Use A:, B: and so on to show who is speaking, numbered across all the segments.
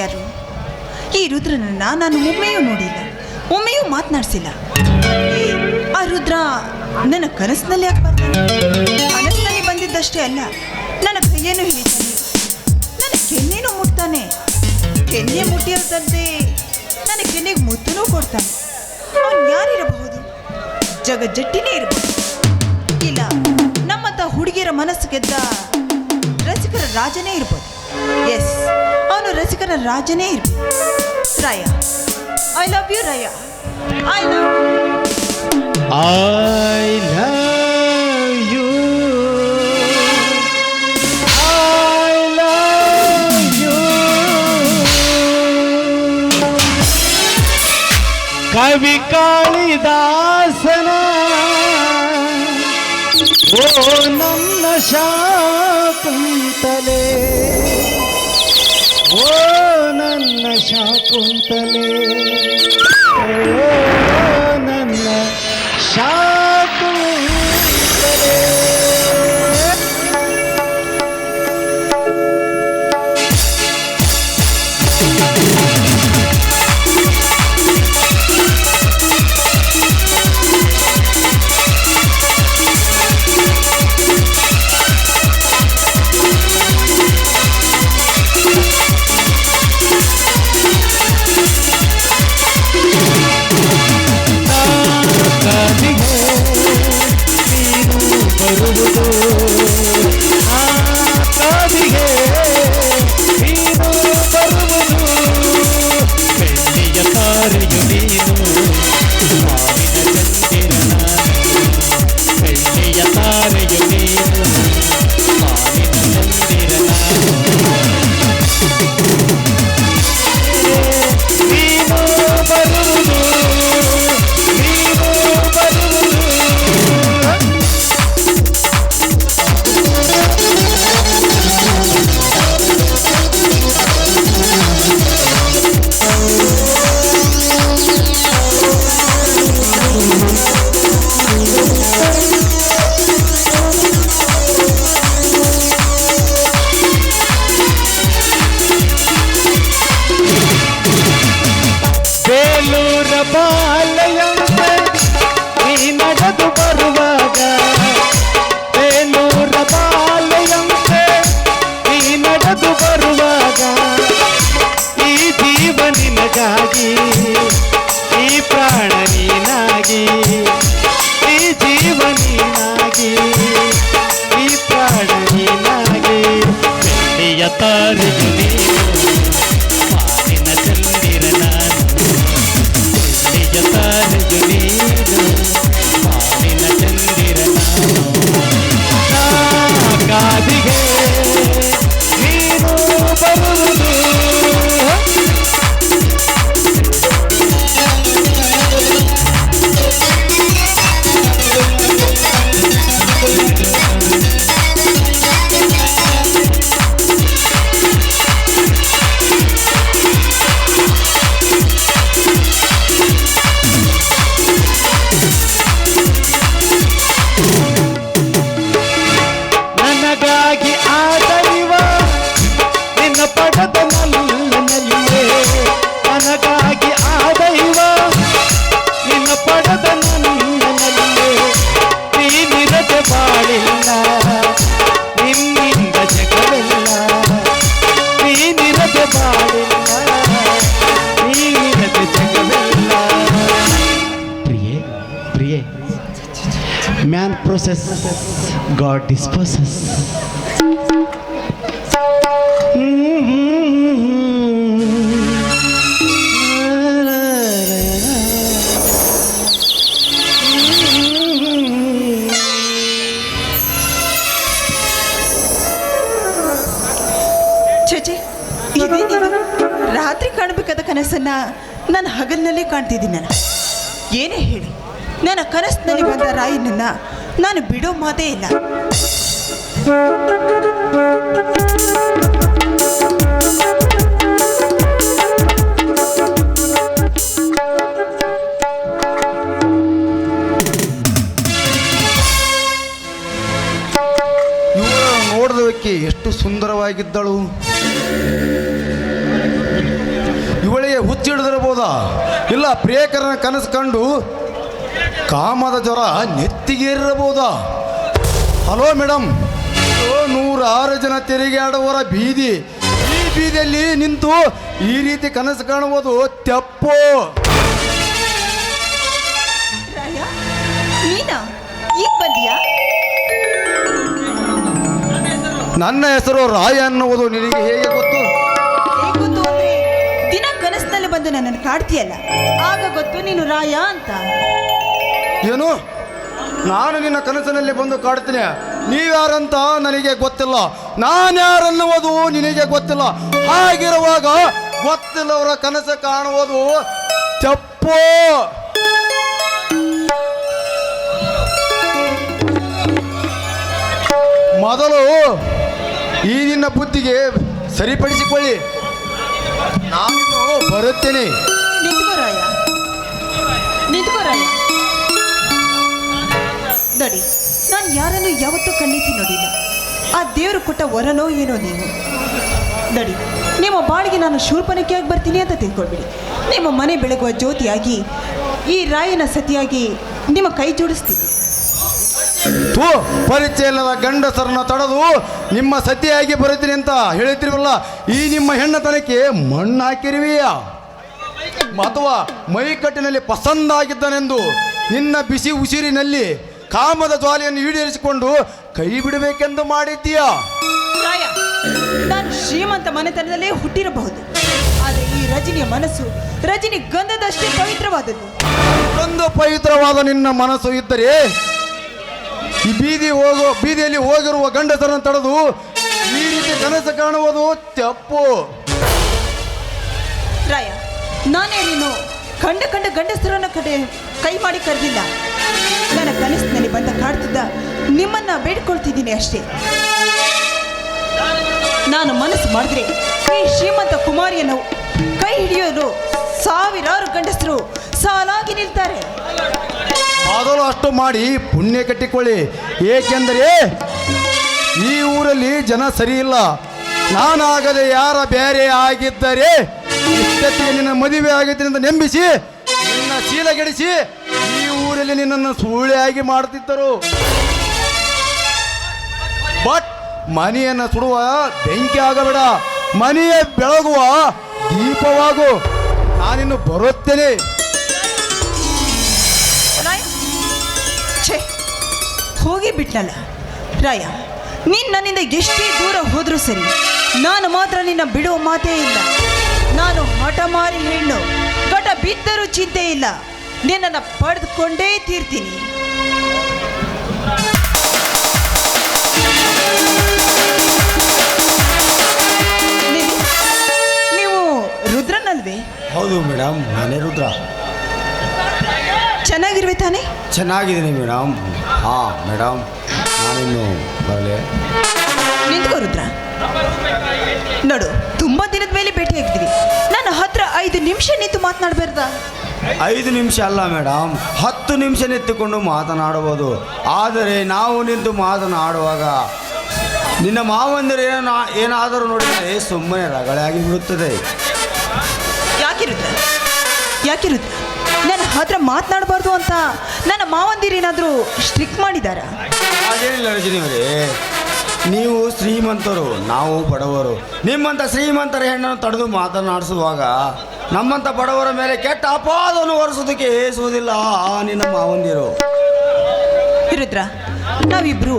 A: ಯಾರು? ಈ ರುದ್ರನನ್ನ ನಾನು ಒಮ್ಮೆಯೂ ನೋಡಿಲ್ಲ. ಒಮ್ಮೆಯೂ ಮಾತನಾಡಿಸಿಲ್ಲ. ಆ ರುದ್ರ ನನ್ನ ಕನಸಿನಲ್ಲಿ ಯಾಕೆ ಕನಸಿನಲ್ಲಿ ಬಂದಿದ್ದಷ್ಟೇ ಅಲ್ಲ, ನನ್ನ ಕೈಯೇನು ಹಿಡಿತಾನೆ. ನನ್ನ ಕೆನ್ನೇನು ಮುಟ್ತಾನೆ. ಕೆನ್ನೆ ಮುಟ್ಟಿಯಲ್ದಂತೆ ನನ್ನ ಕೆನ್ನೆಗೆ ಮುತ್ತನೂ ಕೊಡ್ತಾನೆ. ಅವನು ಯಾರಿರಬಹುದು? ಜಟ್ಟಿನೇ ಇರಬಹುದು. ಇಲ್ಲ, ನಮ್ಮಂಥ ಹುಡುಗಿಯರ ಮನಸ್ಸು ಗೆದ್ದ ರಸಿಕರ ರಾಜನೇ ಇರ್ಬೋದು. ಎಸ್ ಅವನು ರಸಿಕರ ರಾಜನೇ ಇರ್ಬೋದು Raya I love you Raya I love
B: I love you. I love you. ಕವಿ ಕಾಳಿದಾಸನ కుంటలే ಡಿಸ್ಪೋಸಸ್
A: ಇದೇನಿದು ರಾತ್ರಿ ಕಾಣಬೇಕಾದ ಕನಸನ್ನ ನಾನು ಹಗಲಿನಲ್ಲೇ ಕಾಣ್ತಿದ್ದೀನಿ ನಾನು. ಏನೇ ಹೇಳಿ, ನನ್ನ ಕನಸಿನಲ್ಲಿ ಬಂದ ರಾಯಿನನ್ನು ನಾನು ಬಿಡೋ ಮಾತೇ ಇಲ್ಲ.
C: ನೋಡಿದಕ್ಕೆ ಎಷ್ಟು ಸುಂದರವಾಗಿದ್ದಳು. ಇವಳಿಗೆ ಹುಚ್ಚಿಡದಿರಬಹುದ ಇಲ್ಲ ಪ್ರಿಯಕರನ ಕನಸು ಕಂಡು ಕಾಮದ ಜ್ವರ ನೆತ್ತಿಗೇರಿರಬಹುದಾ? ಹಲೋ ಮೇಡಮ್ ನೂರಾರು ಜನ ತೆರಿಗೆ ಆಡುವರ ಬೀದಿ ಈ ಬೀದಿಯಲ್ಲಿ ನಿಂತು ಈ ರೀತಿ ಕನಸು ಕಾಣುವುದು ತಪ್ಪು.
A: ರಾಯ ನೀನಾ? ಈಗ ಬಂದಿಯಾ?
C: ನನ್ನ ಹೆಸರು ರಾಯ ಅನ್ನುವುದು ನಿನಗೆ ಹೇಗೆ ಗೊತ್ತು?
A: ಹೇಗ್ ಗೊತ್ತು ಅಂದ್ರೆ ದಿನ ಕನಸಿನಲ್ಲಿ ಬಂದು ನನ್ನನ್ನು ಕಾಡ್ತೀಯಲ್ಲ ಆಗ ಗೊತ್ತು ನೀನು ರಾಯ ಅಂತ.
C: ಏನು? ನಾನು ನಿನ್ನ ಕನಸಿನಲ್ಲಿ ಬಂದು ಕಾಡ್ತೀನಿ. ನೀವ್ಯಾರಂತ ನನಗೆ ಗೊತ್ತಿಲ್ಲ. ನಾನು ಯಾರನ್ನುವುದು ನಿನಗೆ ಗೊತ್ತಿಲ್ಲ. ಹಾಗಿರುವಾಗ ಗೊತ್ತಿಲ್ಲವರ ಕನಸು ಕಾಣುವುದು ತಪ್ಪು. ಮೊದಲು ಈ ನಿನ್ನ ಬುದ್ಧಿಗೆ ಸರಿಪಡಿಸಿಕೊಳ್ಳಿ. ನಾನು ಬರುತ್ತೇನೆ.
A: ನಿಂತ್ಕೋರಾಯ ನಿಂತ್ಕೋ ರಾಯ. ನೋಡಿ ನಾನು ಯಾರನ್ನು ಯಾವತ್ತೂ ಕಣ್ಣೀತಿ ನೋಡಿಲ್ಲ. ಆ ದೇವರು ಕೊಟ್ಟ ವರನೋ ಏನೋ ನೀವು. ನೋಡಿ, ನಿಮ್ಮ ಬಾಳಿಗೆ ನಾನು ಶೂರ್ಪನಕ್ಕಿಯಾಗಿ ಬರ್ತೀನಿ ಅಂತ ತಿಳ್ಕೊಳ್ಬಿಡಿ. ನಿಮ್ಮ ಮನೆ ಬೆಳಗುವ ಜ್ಯೋತಿಯಾಗಿ, ಈ ರಾಯನ ಸತಿಯಾಗಿ ನಿಮ್ಮ ಕೈ ಜೋಡಿಸ್ತೀನಿ.
C: ಪರಿಚಯ ಇಲ್ಲದ ಗಂಡಸರನ್ನ ತಡೆದು ನಿಮ್ಮ ಸತಿಯಾಗಿ ಬರುತ್ತೀನಿ ಅಂತ ಹೇಳುತ್ತಿರುವಲ್ಲ ಈ ನಿಮ್ಮ ಹೆಣ್ಣತನಕ್ಕೆ ಮಣ್ಣು ಹಾಕಿರುವೆಯ? ಅಥವಾ ಮೈಕಟ್ಟಿನಲ್ಲಿ ಪಸಂದಾಗಿದ್ದನೆಂದು ನಿನ್ನ ಬಿಸಿ ಉಸಿರಿನಲ್ಲಿ ಕಾಮದ ಜ್ವಾಲೆಯನ್ನು ಈಡೇರಿಸಿಕೊಂಡು ಕೈ ಬಿಡಬೇಕೆಂದು ಮಾಡಿದ್ದೀಯಾ?
A: ರಾಯ ನಾನು ಶ್ರೀಮಂತ ಮನೆತನದಲ್ಲೇ ಹುಟ್ಟಿರಬಹುದು. ಆದರೆ ಈ ರಜನಿಯ ಮನಸ್ಸು ರಜನಿ ಗಂಧದಷ್ಟೇ ಪವಿತ್ರವಾದದ್ದು.
C: ಒಂದು ಪವಿತ್ರವಾದ ನಿನ್ನ ಮನಸ್ಸು ಇದ್ದರೆ ಈ ಬೀದಿ ಹೋಗೋ ಬೀದಿಯಲ್ಲಿ ಹೋಗಿರುವ ಗಂಡಸರನ್ನು ತಡೆದು ಈ ರೀತಿ ಕನಸು ಕಾಣುವುದು ತಪ್ಪು.
A: ರಾಯ ನಾನೇ ನೀನು ಕಂಡ ಕಂಡ ಗಂಡಸರನ್ನ ಕಡೆ ಕೈ ಮಾಡಿ ಕರೆದಿಲ್ಲ. ನನ್ನ ಕನಸಿನಲ್ಲಿ ಬಂದ ಕಾಡ್ತಿದ್ದ ನಿಮ್ಮನ್ನ ಬೇಡ್ಕೊಳ್ತಿದ್ದೀನಿ ಅಷ್ಟೇ. ನಾನು ಮನಸ್ಸು ಮಾಡಿದ್ರೆ ಈ ಶ್ರೀಮಂತ ಕುಮಾರಿಯನ್ನು ಕೈ ಹಿಡಿಯಲು ಸಾವಿರಾರು ಗಂಡಸರು ಸಾಲಾಗಿ ನಿಲ್ತಾರೆ.
C: ಮೊದಲು ಅಷ್ಟು ಮಾಡಿ ಪುಣ್ಯ ಕಟ್ಟಿಕೊಳ್ಳಿ. ಏಕೆಂದರೆ ಈ ಊರಲ್ಲಿ ಜನ ಸರಿ ಇಲ್ಲ. ನಾನಾಗದೆ ಯಾರ ಬೇರೆ ಆಗಿದ್ದರೆ ಇಷ್ಟೊತ್ತಿಗೆ ನಿನ್ನ ಮದುವೆ ಆಗಿದ್ದೀನಿ ಅಂತ ನೆಂಬಿಸಿ, ನಿನ್ನ ಶೀಲಗೆಡಿಸಿ ಈ ಊರಲ್ಲಿ ನಿನ್ನನ್ನು ಸೂಳೆಯಾಗಿ ಮಾಡುತ್ತಿದ್ದರು. ಬಟ್ ಮನೆಯನ್ನು ಸುಡುವ ಬೆಂಕಿ ಆಗಬೇಡ, ಮನೆಯ ಬೆಳಗುವ ದೀಪವಾಗು. ನಾನಿನ್ನು ಬರುತ್ತೇನೆ.
A: ಹೋಗಿ ಬಿಟ್ನಲ್ಲ. ರಾಯ, ನೀನು ನನ್ನಿಂದ ಎಷ್ಟೇ ದೂರ ಹೋದರೂ ಸರಿ, ನಾನು ಮಾತ್ರ ನಿನ್ನ ಬಿಡುವ ಮಾತೇ ಇಲ್ಲ. ನಾನು ಹಠಮಾರಿ ಹೆಣ್ಣು. ಗಟ ಬಿದ್ದರೂ ಚಿಂತೆ ಇಲ್ಲ. ನಿನ್ನನ್ನು ಪಡೆದುಕೊಂಡೇ ತೀರ್ತೀನಿ ನೀವು- ರುದ್ರನಲ್ವೇ?
D: ಹೌದು ಮೇಡಮ್ ನಾನೇ ರುದ್ರ.
A: ಚೆನ್ನಾಗಿರ್ವೆ ತಾನೇ?
D: ಚೆನ್ನಾಗಿದ್ದೀನಿ ಮೇಡಮ್ ಹಾ ಮೇಡಮ್ ನಾನಿನ್ನು ಬರಲಿ.
A: ನಿಂತ್ಕೋ ರುದ್ರ. ನೋಡು ತುಂಬಾ ದಿನದ ಮೇಲೆ ಭೇಟಿ ಐದು ನಿಮಿಷ ನಿಂತು ಮಾತನಾಡಬಾರ್ದ?
D: ಐದು ನಿಮಿಷ ಅಲ್ಲ ಮೇಡಮ್. ಹತ್ತು ನಿಮಿಷ ನಿಂತುಕೊಂಡು ಮಾತನಾಡಬಹುದು. ಆದರೆ ನಾವು ನಿಂತು ಮಾತನಾಡುವಾಗ ನಿನ್ನ ಮಾವಂದಿರು ಏನ ಏನಾದರೂ ನೋಡಿದರೆ ಸುಮ್ಮನೆ ರಗಳೆ ಆಗಿ ಬಿಡುತ್ತದೆ
A: ಯಾಕಿರುತ್ತೆ? ಯಾಕಿರುತ್ತೆ? ನಾನು ನನ್ನ ಹತ್ರ ಮಾತನಾಡಬಾರ್ದು ಅಂತ ನನ್ನ ಮಾವಂದಿರೇನಾದರೂ ಸ್ಟ್ರಿಕ್ ಮಾಡಿದಾರ?
D: ಅದೇನಿಲ್ಲ ರಜನಿಯವರೇ ನೀವು ಶ್ರೀಮಂತರು ನಾವು ಬಡವರು. ನಿಮ್ಮಂಥ ಶ್ರೀಮಂತರ ಹೆಣ್ಣನ್ನು ತಡೆದು ಮಾತನಾಡಿಸುವಾಗ ನಮ್ಮಂಥ ಬಡವರ ಮೇಲೆ ಕೆಟ್ಟ ಅಪಾದವನ್ನು ಹೊರಿಸೋದಕ್ಕೆ ಹೇಸುವುದಿಲ್ಲ. ನಿನ್ನ ಮಾವಂದಿರು
A: ರುದ್ರ ನಾವಿಬ್ರು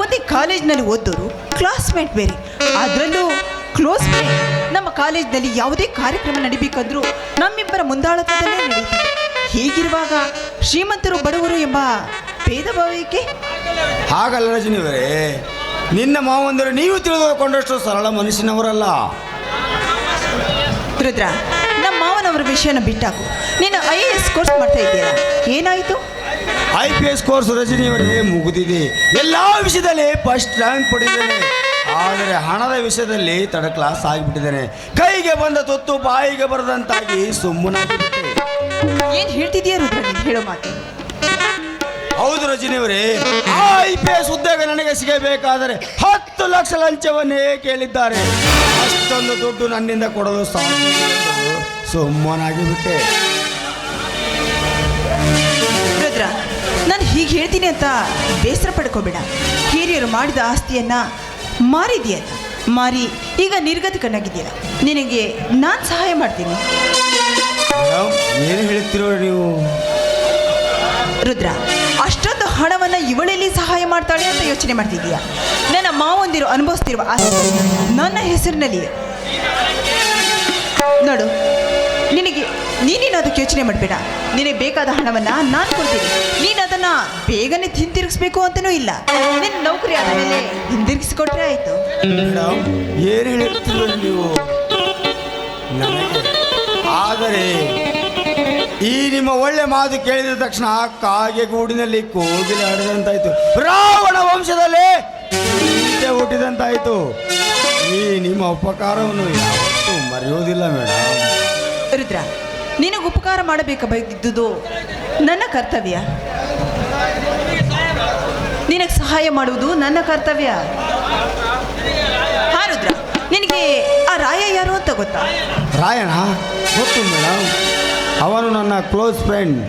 A: ಒಂದೇ ಕಾಲೇಜ್ನಲ್ಲಿ ಓದೋರು ಕ್ಲಾಸ್ಮೇಟ್ ಬೇರೆ. ಅದರಲ್ಲೂ ಕ್ಲೋಸ್ ಫ್ರೆಂಡ್ ನಮ್ಮ ಕಾಲೇಜ್ನಲ್ಲಿ ಯಾವುದೇ ಕಾರ್ಯಕ್ರಮ ನಡಿಬೇಕಾದ್ರೂ ನಮ್ಮಿಬ್ಬರ ಮುಂದಾಳತ್ವದಲ್ಲೇ ನಡೆಯುತ್ತೆ. ಹೀಗಿರುವಾಗ ಶ್ರೀಮಂತರು ಬಡವರು ಎಂಬ ಭೇದ ಭಾವಕ್ಕೆ
D: ಹಾಗಲ್ಲ ರಜನಿಯವರೇ ನಿನ್ನ ಮಾವಂದಿರು ನೀವು ತಿಳಿದುಕೊಂಡಷ್ಟು ಸರಳ ಮನುಷ್ಯನವರಲ್ಲ.
A: ರುದ್ರ ಮಾವನವರ ವಿಷಯನ ಬಿಟ್ಟಾಕು. ನೀನು ಐ ಎ ಎಸ್ ಕೋರ್ಸ್ ಮಾಡ್ತಾ ಇದ್ದೀಯ? ಏನಾಯಿತು?
D: ಐ ಪಿ ಎಸ್ ಕೋರ್ಸ್ ರಜನಿಯವರೇ ಮುಗಿದಿದೆ. ಎಲ್ಲ ವಿಷಯದಲ್ಲಿ ಫಸ್ಟ್ ರ್ಯಾಂಕ್ ಪಡೆದಿದ್ದೇನೆ. ಆದರೆ ಹಣದ ವಿಷಯದಲ್ಲಿ ತಡ ಕ್ಲಾಸ್ ಆಗಿಬಿಟ್ಟಿದ್ದೇನೆ. ಕೈಗೆ ಬಂದ ತೊತ್ತು ಬಾಯಿಗೆ ಬರದಂತಾಗಿ ಸುಮ್ಮನಾಗಿಬಿಟ್ಟೆ.
A: ಏನು ಹೇಳ್ತಿದೀಯ ರುದ್ರ ನೀನು ಹೇಳೋ ಮಾತು.
D: ಹೌದು ರಜನಿಯವರೇ ಐ ಪಿ ಎಸ್ ಉದ್ಯೋಗ ನನಗೆ ಸಿಗಬೇಕಾದರೆ ಹತ್ತು ಲಕ್ಷ ಲಂಚವನ್ನೇ ಕೇಳಿದ್ದಾರೆ. ಅಷ್ಟೊಂದು ದುಡ್ಡು ನನ್ನಿಂದ ಕೊಡಲು ಸಾಧ್ಯ ಎಂದು ಸುಮ್ಮನಾಗಿ ಬಿಟ್ಟೆ
A: ರುದ್ರ ನಾನು ಹೀಗೆ ಹೇಳ್ತೀನಿ ಅಂತ ಬೇಸರ ಪಡ್ಕೋಬೇಡ. ಹಿರಿಯರು ಮಾಡಿದ ಆಸ್ತಿಯನ್ನ ಮಾರಿದೆಯಲ್ಲ ಮಾರಿ ಈಗ ನಿರ್ಗತಿಕನಾಗಿದ್ದೀಯ ನಿನಗೆ ನಾನು ಸಹಾಯ ಮಾಡ್ತೀನಿ.
D: ಏನು ಹೇಳ್ತಿರೋ ನೀವು?
A: ರುದ್ರ ಅಷ್ಟೊಂದು ಹಣವನ್ನು ಇವಳಲ್ಲಿ ಸಹಾಯ ಮಾಡ್ತಾಳೆ ಅಂತ ಯೋಚನೆ ಮಾಡ್ತಿದ್ದೀಯಾ? ನನ್ನ ಮಾವಂದಿರು ಅನುಭವಿಸ್ತಿರುವ ಆಸ್ತಿ ನನ್ನ ಹೆಸರಿನಲ್ಲಿ ನೋಡು ನಿನಗೆ ನೀನೇನು ಅದಕ್ಕೆ ಯೋಚನೆ ಮಾಡಬೇಡ. ನಿನಗೆ ಬೇಕಾದ ಹಣವನ್ನು ನಾನು ಕೊಡ್ತೀನಿ. ನೀನು ಅದನ್ನು ಬೇಗನೆ ಹಿಂತಿರುಗಿಸ್ಬೇಕು ಅಂತನೂ ಇಲ್ಲ. ನಿನ್ನ ನೌಕರಿ ಆದ ಮೇಲೆ ಹಿಂದಿರುಗಿಸಿಕೊಟ್ರೆ ಆಯಿತು.
D: ಏನು ಹೇಳ್ತಿರೋ ನೀವು? ಆದರೆ, ಈ ನಿಮ್ಮ ಒಳ್ಳೆ ಮಾತು ಕೇಳಿದ ತಕ್ಷಣ ಕಾಗೆ ಗೂಡಿನಲ್ಲಿ ಕೋಗಿಲೆ ಆಡಿದಂತಾಯ್ತು ರಾವಣ ವಂಶದಲ್ಲಿ ಹುಟ್ಟಿದಂತಾಯ್ತು. ಈ ನಿಮ್ಮ ಉಪಕಾರವನ್ನು ಯಾವತ್ತೂ ಮರೆಯೋದಿಲ್ಲ ಮೇಡಮ್
A: ರುದ್ರ ನಿನಗೆ ಉಪಕಾರ ಮಾಡಬೇಕಾಗಿದ್ದುದು ನನ್ನ ಕರ್ತವ್ಯ. ನಿನಗೆ ಸಹಾಯ ಮಾಡುವುದು ನನ್ನ ಕರ್ತವ್ಯ. ಹಾ ರುದ್ರ ನಿನಗೆ ಆ ರಾಯ ಯಾರು ಅಂತ ಗೊತ್ತಾ?
D: ರಾಯಣ ಗೊತ್ತು ಮೇಡಮ್ ಅವನು ನನ್ನ ಕ್ಲೋಸ್ ಫ್ರೆಂಡ್.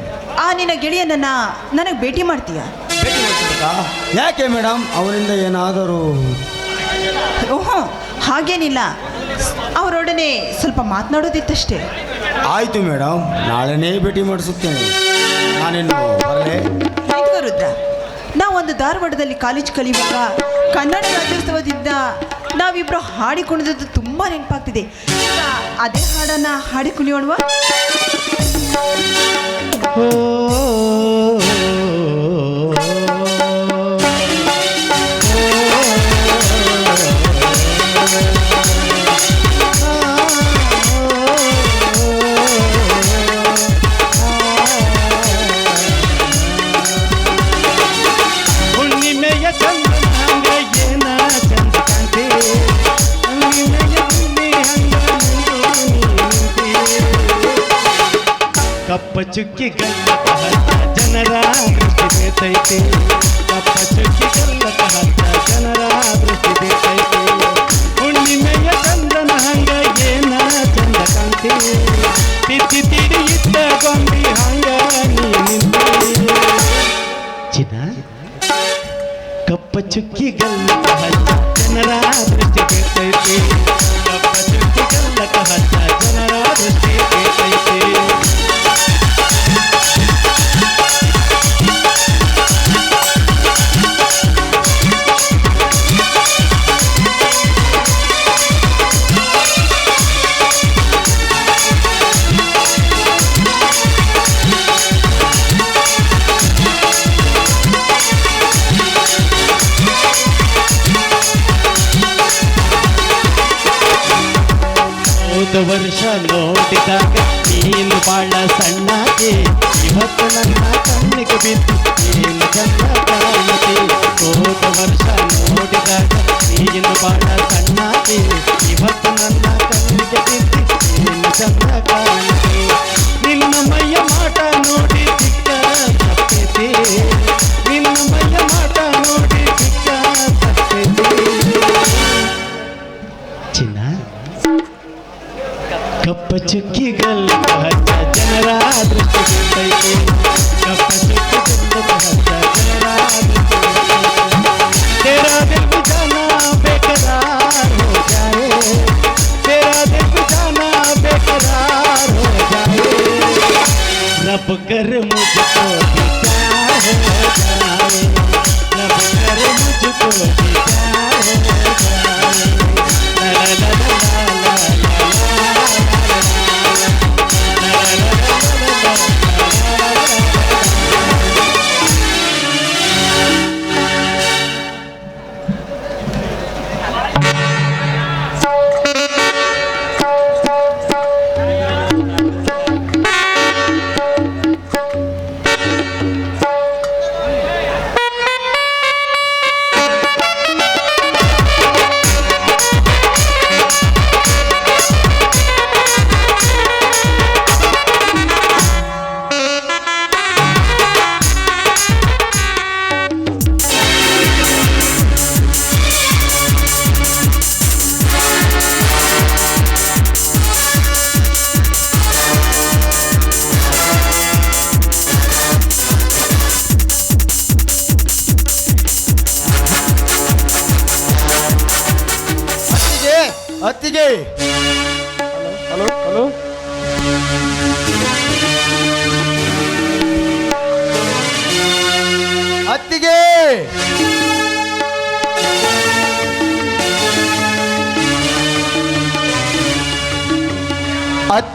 A: ಆ ನಿನ್ನ ಗೆಳೆಯನನ್ನ ನನಗೆ ಭೇಟಿ ಮಾಡ್ತೀಯ?
D: ಭೇಟಿ? ಯಾಕೆ ಮೇಡಮ್ ಅವರಿಂದ ಏನಾದರೂ?
A: ಓಹೋ ಹಾಗೇನಿಲ್ಲ. ಅವರೊಡನೆ ಸ್ವಲ್ಪ ಮಾತನಾಡೋದಿತ್ತಷ್ಟೇ.
D: ಆಯಿತು ಮೇಡಮ್ ನಾಳೆನೇ ಭೇಟಿ ಮಾಡಿಸುತ್ತೇನೆ. ನಾನೇನು ಬರಲೇ
A: ನಾವು ಒಂದು ಧಾರವಾಡದಲ್ಲಿ ಕಾಲೇಜ್ ಕಲಿಯುವಾಗ ಕನ್ನಡ ರಾಜ್ಯೋತ್ಸವದಿಂದ ನಾವಿಬ್ರು ಹಾಡಿ ಕುಣಿದದ್ದು ತುಂಬ ನೆನಪಾಗ್ತಿದೆ. ಈಗ ಅದೇ ಹಾಡನ್ನ ಹಾಡಿ ಕುಣಿಯೋಣವಾ?
B: ಹುಣ್ಣಿಮೆಯ ಚುಕ್ಕಿ ಹತ್ತ ಜನರ ಕೃಷಿ ಬೇತೈತೆ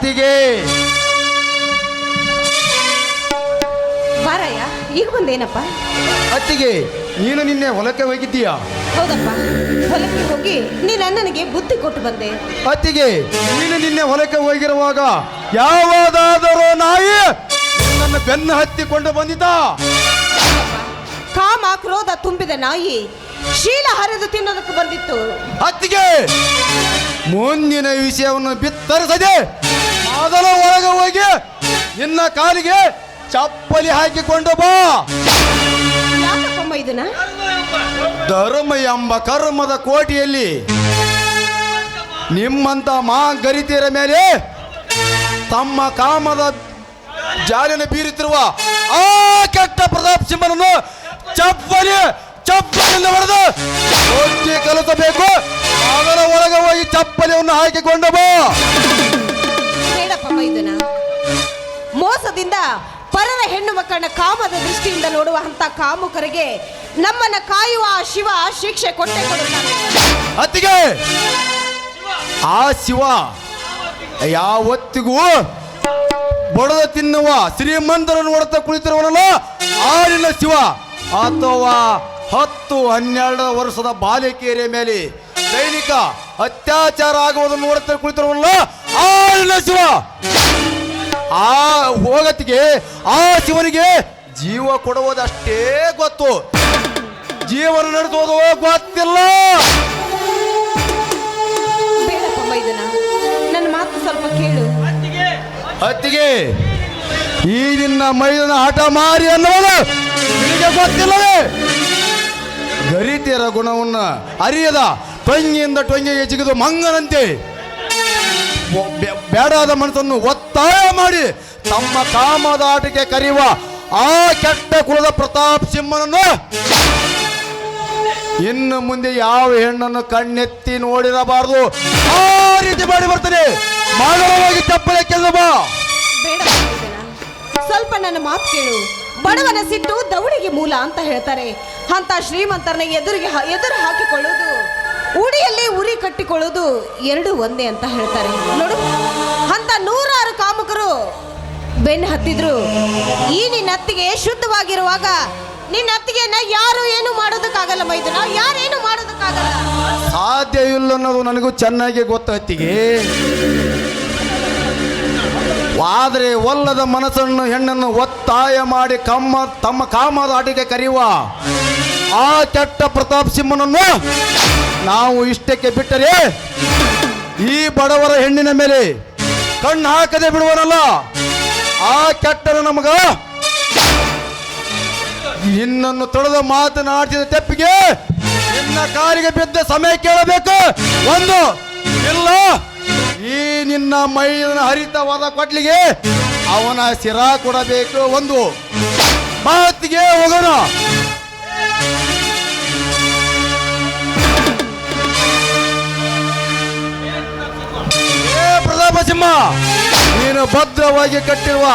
C: ಅತ್ತಿಗೆ
E: ಬಾರಯ್ಯ ಈಗ ಬಂದೇನಪ್ಪ?
C: ಅತ್ತಿಗೆ ನೀನು ನಿನ್ನೆ ಹೊಲಕ್ಕೆ ಹೋಗಿದ್ದೀಯಾ?
E: ಹೌದಪ್ಪ ಹೊಲಕ್ಕೆ ಹೋಗಿ ನೀನು ಅಣ್ಣನಿಗೆ ಬುದ್ಧಿ ಕೊಟ್ಟು ಬಂದೆ.
C: ಅತ್ತಿಗೆ ನೀನು ನಿನ್ನೆ ಹೊಲಕ್ಕೆ ಹೋಗಿರುವಾಗ ಯಾವುದಾದರೂ ನಾಯಿ ನನ್ನ ಬೆನ್ನು ಹತ್ತಿಕೊಂಡು ಬಂದಿದ್ದ?
E: ಕಾಮ ಕ್ರೋಧ ತುಂಬಿದ ನಾಯಿ ಶೀಲ ಹರಿದು ತಿನ್ನೋದಕ್ಕೆ ಬಂದಿತ್ತು.
C: ಅತ್ತಿಗೆ ಮುಂದಿನ ವಿಷಯವನ್ನು ಬಿತ್ತರಿಸದೆ ಮೊದಲ ಒಳಗೆ ಹೋಗಿ ನಿನ್ನ ಕಾಲಿಗೆ ಚಪ್ಪಲಿ ಹಾಕಿಕೊಂಡು ಬಾ.
E: ಇದನ್ನ?
C: ಧರ್ಮ ಎಂಬ ಕರ್ಮದ ಕೋಟೆಯಲ್ಲಿ ನಿಮ್ಮಂತ ಮಾ ಗರಿತಿಯರ ಮೇಲೆ ತಮ್ಮ ಕಾಮದ ಜಾಲಿನ ಬೀರುತ್ತಿರುವ ಆ ಕೆಟ್ಟ ಪ್ರತಾಪ್ ಸಿಂಹನನ್ನು ಚಪ್ಪಲಿ ಚಪ್ಪಲಿಯಿಂದ ಹೊಡೆದು ಕಲಿಸಬೇಕು. ಅದರ ಒಳಗೆ ಹೋಗಿ ಚಪ್ಪಲಿಯನ್ನು ಹಾಕಿಕೊಂಡು ಬಾ.
E: ಮೋಸದಿಂದ ಪರರ ಹೆಣ್ಣು ಮಕ್ಕಳನ್ನ ಕಾಮದ ದೃಷ್ಟಿಯಿಂದ ನೋಡುವ ಕಾಮುಕರಿಗೆ ನಮ್ಮನ್ನ ಕಾಯುವ ಶಿವ ಶಿಕ್ಷೆ ಕೊಟ್ಟೆ
C: ಅತ್ತಿಗೆ! ಆ ಶಿವ ಯಾವತ್ತಿಗೂ ಬಡದ ತಿನ್ನುವ ಶ್ರೀಮಂತರನ್ನು ಹೊಡೆತ ಕುಳಿತಿರುವನಲ್ಲ ಆರಿನ ಶಿವ. ಅಥವಾ ಹತ್ತು ಹನ್ನೆರಡು ವರ್ಷದ ಬಾಲಿಕೆಯರ ಮೇಲೆ ದೈನಿಕ ಅತ್ಯಾಚಾರ ಆಗುವುದನ್ನು ನೋಡುತ್ತಾ ಕುಳಿತಿರುವನಲ್ಲ ಆ ಶಿವ. ಆ ಹೋಗತ್ತಿಗೆ ಆ ಶಿವನಿಗೆ ಜೀವ ಕೊಡುವುದಷ್ಟೇ ಗೊತ್ತು. ಜೀವನ ನಡೆಸುವುದು ಗೊತ್ತಿಲ್ಲ.
E: ಬೇಡಪ್ಪ ಇದನ್ನ ನನ್ನ ಮಾತು ಸ್ವಲ್ಪ ಕೇಳು.
C: ಅತ್ತಿಗೆ ಈ ನಿನ್ನ ಮೈದನ ಹಠ ಮಾರಿ ಅನ್ನೋದು ನಿನಗೆ ಗೊತ್ತಿಲ್ಲವೇ? ಗರಿತಿಯರ ಗುಣವನ್ನು ಅರಿಯದ ಟೊಂಗಿಯಿಂದ ಟೊಂಗಿಗೆ ಜಿಗಿದು ಮಂಗನಂತೆ. ಬೇಡಾದ ಮನಸ್ಸನ್ನು ಒತ್ತಾಯ ಮಾಡಿ ತಮ್ಮ ಕಾಮದ ಆಟಕ್ಕೆ ಕರೆಯುವ ಆ ಕೆಟ್ಟ ಕುಲದ ಪ್ರತಾಪ್ ಸಿಂಹನನ್ನು ಇನ್ನು ಮುಂದೆ ಯಾವ ಹೆಣ್ಣನ್ನು ಕಣ್ಣೆತ್ತಿ ನೋಡಿರಬಾರದು? ಆ ರೀತಿ ಮಾಡಿ ಬರ್ತಾನೆ. ಮಾನವವಾಗಿ ಚಪ್ಪಲೆ ಕೆಲಸ
E: ಸ್ವಲ್ಪ ನನ್ನ ಮಾತು ಕೇಳು. ಬಡವನ ಸಿಟ್ಟು ದೌಡಿಗೆ ಮೂಲ ಅಂತ ಹೇಳ್ತಾರೆ. ಅಂತ ಶ್ರೀಮಂತರನ್ನ ಎದುರಿಗೆ ಎದುರು ಹಾಕಿಕೊಳ್ಳುವುದು. ಉಡಿಯಲ್ಲಿ ಉರಿ ಕಟ್ಟಿಕೊಳ್ಳೋದು ಎರಡು ಒಂದೇ ಅಂತ ಹೇಳ್ತಾರೆ. ನೋಡು, ಅಂತ ನೂರಾರು ಕಾಮುಕರು ಬೆನ್ನು ಹತ್ತಿದ್ರು. ಈ ನಿನ್ನ ಅತ್ತಿಗೆ ಶುದ್ಧವಾಗಿರುವಾಗ ನಿನ್ನ ಅತ್ತಿಗೆನ ಯಾರು ಏನು ಮಾಡೋದಕ್ಕಾಗಲ್ಲ ಮೈದನ, ಯಾರೇನು ಮಾಡೋದಕ್ಕಾಗಲ್ಲ?
C: ಸಾಧ್ಯ ಇಲ್ಲ ಅನ್ನೋದು ನನಗೂ ಚೆನ್ನಾಗಿ ಗೊತ್ತತ್ತಿಗೆ ಆದರೆ ಒಲ್ಲದ ಮನಸ್ಸನ್ನು ಹೆಣ್ಣನ್ನು ಒತ್ತಾಯ ಮಾಡಿ ಕಮ್ಮ, ತಮ್ಮ ಕಾಮದ ಆಟಿಗೆ ಕರೆಯುವ ಆ ಕೆಟ್ಟ ಪ್ರತಾಪ್ ಸಿಂಹನನ್ನು ನಾವು ಇಷ್ಟಕ್ಕೆ ಬಿಟ್ಟರೆ ಈ ಬಡವರ ಹೆಣ್ಣಿನ ಮೇಲೆ ಕಣ್ಣು ಹಾಕದೆ ಬಿಡುವನಲ್ಲ. ಆ ಕೆಟ್ಟನ ನಮಗ ನಿನ್ನನ್ನು ತೊಳೆದು ಮಾತನಾಡಿದ ತೆಪ್ಪಿಗೆ ನಿನ್ನ ಕಾರಿಗೆ ಬಿದ್ದ ಸಮಯ ಕೇಳಬೇಕು. ಒಂದು, ಇಲ್ಲ, ಈ ನಿನ್ನ ಮೈನ ಹರಿತವಾದ ಕೊಟ್ಲಿಗೆ ಅವನ ಸಿರ ಕೊಡಬೇಕು. ಒಂದು, ಮಾತಿಗೆ ಹೋಗೋಣ. ಏ ಪ್ರತಾಪ ಸಿಂಹ, ನೀನು ಭದ್ರವಾಗಿ ಕಟ್ಟಿರುವ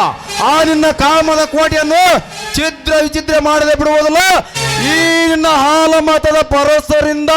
C: ಆ ನಿನ್ನ ಕಾಮದ ಕೋಟೆಯನ್ನು ಚಿತ್ರ ವಿಚಿತ್ರ ಮಾಡದೆ ಬಿಡುವುದಲ್ಲ, ಈ ನಿನ್ನ ಹಾಲ ಮತದ ಪರಸರಿಂದ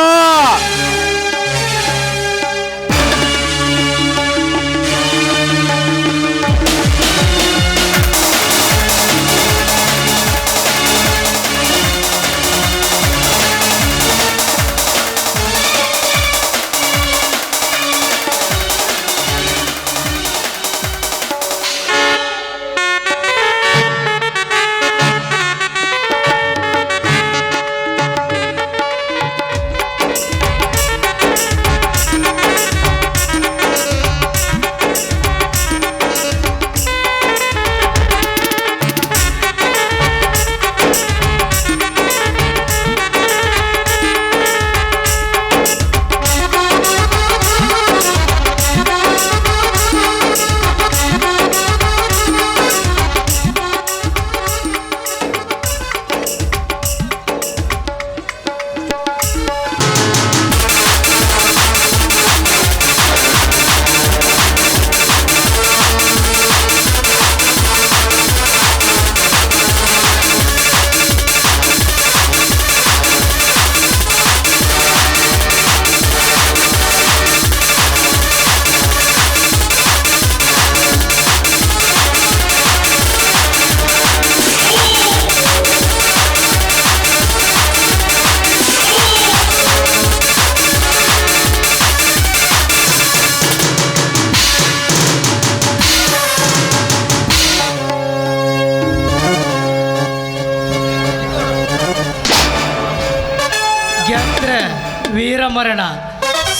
F: ಮರಣ.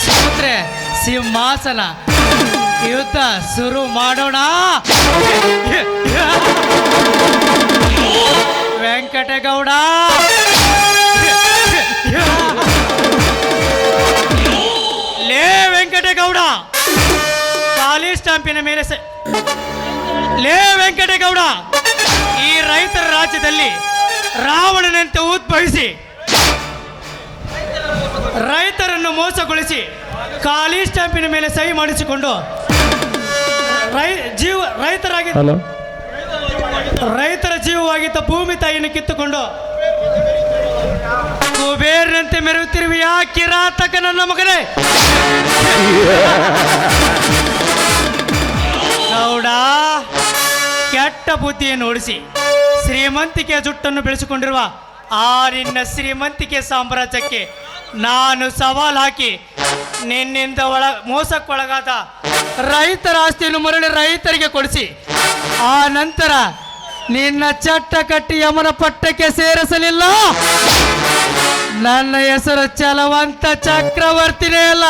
F: ಸೋತ್ರೆ ಸಿಂಹಾಸನ. ಯುದ್ಧ ಶುರು ಮಾಡೋಣ. ವೆಂಕಟಗೌಡ. ಲೇ ವೆಂಕಟಗೌಡ. ಖಾಲಿ ಸ್ಟಾಂಪಿನ ಮೇಲೆ ಲೇ ವೆಂಕಟಗೌಡ. ಈ ರೈತರ ರಾಜ್ಯದಲ್ಲಿ ರಾವಣನಂತೆ ಉದ್ಭವಿಸಿ ರೈತರನ್ನು ಮೋಸಗೊಳಿಸಿ ಖಾಲಿ ಸ್ಟಾಂಪಿನ ಮೇಲೆ ಸಹಿ ಮಾಡಿಸಿಕೊಂಡು ರೈ ಜೀವ ರೈತರಾಗಿ ರೈತರ ಜೀವವಾಗಿದ್ದ ಭೂಮಿ ತಾಯಿಯನ್ನು ಕಿತ್ತುಕೊಂಡು ಕುಬೇರ್ನಂತೆ ಮೆರೆಯುತ್ತಿರುವ ಯಾ ಕಿರಾತಕ ನನ್ನ ಮಗನೇ! ಗೌಡ ಕೆಟ್ಟ ಬುದ್ಧಿಯನ್ನು ಓಡಿಸಿ ಶ್ರೀಮಂತಿಕೆಯ ಜುಟ್ಟನ್ನು ಬೆಳೆಸಿಕೊಂಡಿರುವ ಆ ನಿನ್ನ ಶ್ರೀಮಂತಿಕೆ ಸಾಮ್ರಾಜ್ಯಕ್ಕೆ ನಾನು ಸವಾಲು ಹಾಕಿ ನಿನ್ನಿಂದ ಒಳ ಮೋಸಕ್ಕೊಳಗಾದ ರೈತರ ಆಸ್ತಿಯನ್ನು ಮರಳಿ ರೈತರಿಗೆ ಕೊಡಿಸಿ, ಆ ನಂತರ ನಿನ್ನ ಚಟ್ಟ ಕಟ್ಟಿ ಯಮನ ಪಟ್ಟಕ್ಕೆ ಸೇರಿಸಲಿಲ್ಲ? ನನ್ನ ಹೆಸರು ಚಲವಂತ ಚಕ್ರವರ್ತಿನೇ ಅಲ್ಲ.